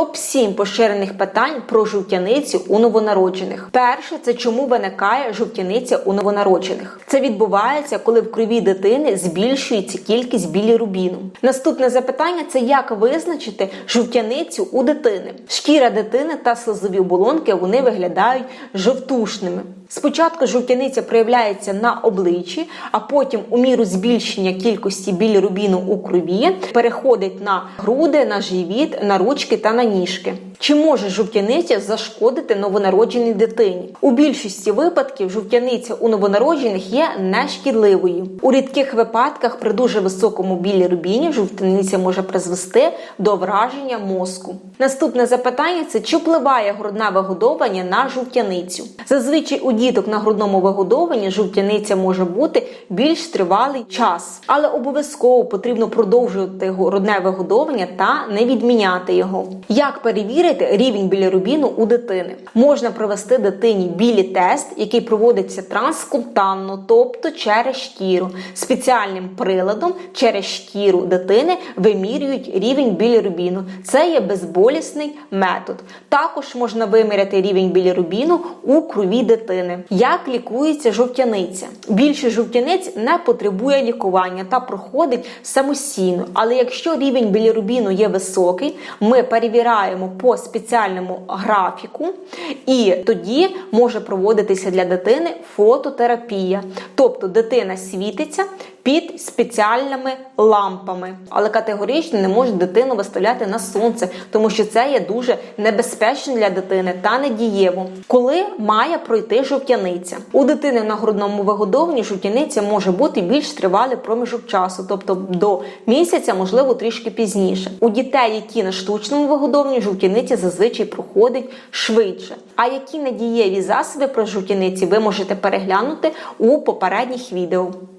Топ 7 поширених питань про жовтяницю у новонароджених. Перше це чому виникає жовтяниця у новонароджених. Це відбувається, коли в крові дитини збільшується кількість білірубіну. Наступне запитання це як визначити жовтяницю у дитини. Шкіра дитини та слизові оболонки вони виглядають жовтушними. Спочатку жовтяниця проявляється на обличчі, а потім у міру збільшення кількості білірубіну у крові переходить на груди, на живіт, на ручки та на ніжки. Чи може жовтяниця зашкодити новонародженій дитині? У більшості випадків жовтяниця у новонароджених є нешкідливою. У рідких випадках при дуже високому білірубіні жовтяниця може призвести до враження мозку. Наступне запитання це чи впливає грудне вигодовування на жовтяницю? Зазвичай у діток на грудному вигодовуванні жовтяниця може бути більш тривалий час, але обов'язково потрібно продовжувати грудне вигодовування та не відміняти його. Як перевірити рівень білірубіну у дитини? Можна провести дитині білі тест, який проводиться транскутанно, тобто через шкіру. Спеціальним приладом через шкіру дитини вимірюють рівень білірубіну. Це є безболісний метод. Також можна виміряти рівень білірубіну у крові дитини. Як лікується жовтяниця? Більше жовтяниць не потребує лікування та проходить самостійно. Але якщо рівень білірубіну є високий, ми перевіряємо по спеціальному графіку, і тоді може проводитися для дитини фототерапія. Тобто дитина світиться під спеціальними лампами, але категорично не може дитину виставляти на сонце, тому що це є дуже небезпечно для дитини та недієво. Коли має пройти жовтяниця? У дитини на грудному вигодовуванні жовтяниця може бути більш тривалий проміжок часу, тобто до місяця, можливо, трішки пізніше. У дітей, які на штучному вигодовуванні, жовтяниця зазвичай проходить швидше. А які надієві засоби про жовтяниці ви можете переглянути у попередніх відео.